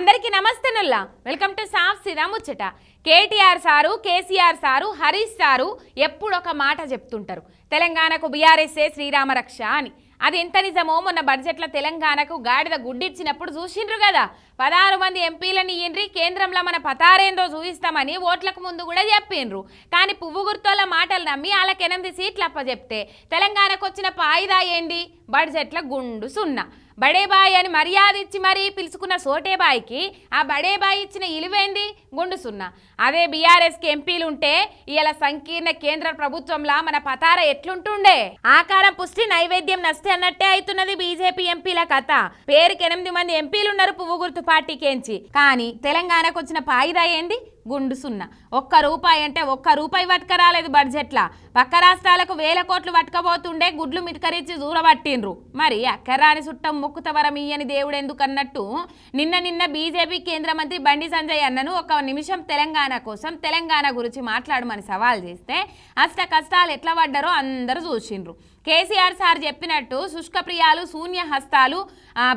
అందరికీ నమస్తే Nulla. Welcome to సాఫ్ శ్రీరాముచ్చట KTR sir KCR sir Harish sir ఎప్పుడు ఒక మాట చెప్తుంటారు. తెలంగాణకు బీఆర్ఎస్ఏ శ్రీరామరక్ష అని. అది ఎంత నిజమో మొన్న బడ్జెట్లో తెలంగాణకు గాడిద గుడ్డిచ్చినప్పుడు చూసిండ్రు కదా. పదహారు మంది ఎంపీలని ఇయ్యండ్రి కేంద్రంలో మన పతారేందో చూపిస్తామని ఓట్లకు ముందు కూడా చెప్పిండ్రు కానీ పువ్వు గుర్తోళ్ళ మాటలు నమ్మి వాళ్ళకి ఎనిమిది సీట్లు అప్పచెప్తే తెలంగాణకు వచ్చిన పాయిదా ఏంది? బడ్జెట్లో గుండు సున్నా. బడేబాయి అని మర్యాద ఇచ్చి మరీ పిలుచుకున్న సోటేబాయికి ఆ బడేబాయి ఇచ్చిన ఇలువేంది? గుండు సున్నా. అదే బీఆర్ఎస్కి ఎంపీలు ఉంటే ఇలా సంకీర్ణ కేంద్ర ప్రభుత్వంలా మన పతార ఎట్లుంటుండే? ఆకారం పుష్టి నైవేద్యం నష్టే అన్నట్టే అవుతున్నది బీజేపీ ఎంపీల కథ. పేరుకి ఎనిమిది మంది ఎంపీలు ఉన్నారు పువ్వు గుర్తు పార్టీకేంచి. కానీ తెలంగాణకు వచ్చిన పాయిదా ఏంది? గుండు సున్నా. ఒక్క రూపాయి అంటే ఒక్క రూపాయి పట్టుకరాలేదు బడ్జెట్లా. పక్క రాష్ట్రాలకు వేల కోట్లు పట్టుకపోతుండే గుడ్లు మిట్కరించి దూరబట్టిండ్రు మరి అక్కరాని చుట్టం ముక్కుతవరం ఇయ్యని దేవుడు ఎందుకన్నట్టు నిన్న నిన్న బీజేపీ కేంద్ర మంత్రి బండి సంజయ్ అన్నను ఒక నిమిషం తెలంగాణ కోసం తెలంగాణ గురించి మాట్లాడమని సవాల్ చేస్తే అష్ట కష్టాలు ఎట్లా పడ్డారో అందరూ చూసిండ్రు. కేసీఆర్ సార్ చెప్పినట్టు శుష్క ప్రియాలు శూన్య హస్తాలు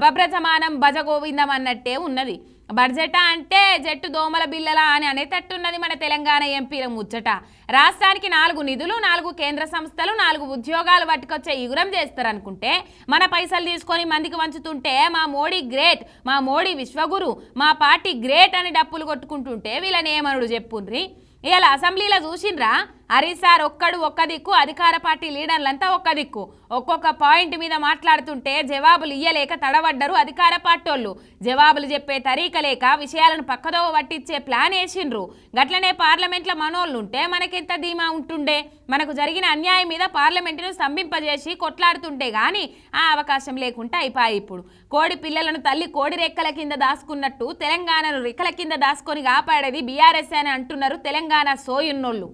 బభ్రజమానం భజగోవిందం అన్నట్టే ఉన్నది. బడ్జెట అంటే జట్టు దోమల బిల్లలా అని అనేటట్టున్నది మన తెలంగాణ ఎంపీల ముచ్చట. రాష్ట్రానికి నాలుగు నిధులు నాలుగు కేంద్ర సంస్థలు నాలుగు ఉద్యోగాలు పట్టుకొచ్చే ఇగురం చేస్తారనుకుంటే మన పైసలు తీసుకొని మందికి వంచుతుంటే మా మోడీ గ్రేట్ మా మోడీ విశ్వగురు మా పార్టీ గ్రేట్ అని డప్పులు కొట్టుకుంటుంటే వీళ్ళని ఏమనుడు చెప్పుండ్రి? ఇవాళ అసెంబ్లీలో చూసిండ్రా హరీష్ సార్ ఒక్కడు ఒక్క దిక్కు అధికార పార్టీ లీడర్లంతా ఒక్క దిక్కు. ఒక్కొక్క పాయింట్ మీద మాట్లాడుతుంటే జవాబులు ఇయ్యలేక తడబడ్డరు అధికార పార్టీ జవాబులు చెప్పే తరీక లేక విషయాలను పక్కదోవ పట్టించే ప్లాన్ వేసిండ్రు. గట్లనే పార్లమెంట్లో మనోళ్ళుంటే మనకెంత ధీమా ఉంటుండే? మనకు జరిగిన అన్యాయం మీద పార్లమెంటును స్తంభింపజేసి కొట్లాడుతుంటే కానీ ఆ అవకాశం లేకుండా అయిపోయి ఇప్పుడు. కోడి పిల్లలను తల్లి కోడి రెక్కల కింద దాచుకున్నట్టు తెలంగాణను రెక్కల కింద దాసుకొని కాపాడేది బీఆర్ఎస్ అని అంటున్నారు తెలంగాణ తెలంగాణ సోయున్నోళ్ళు.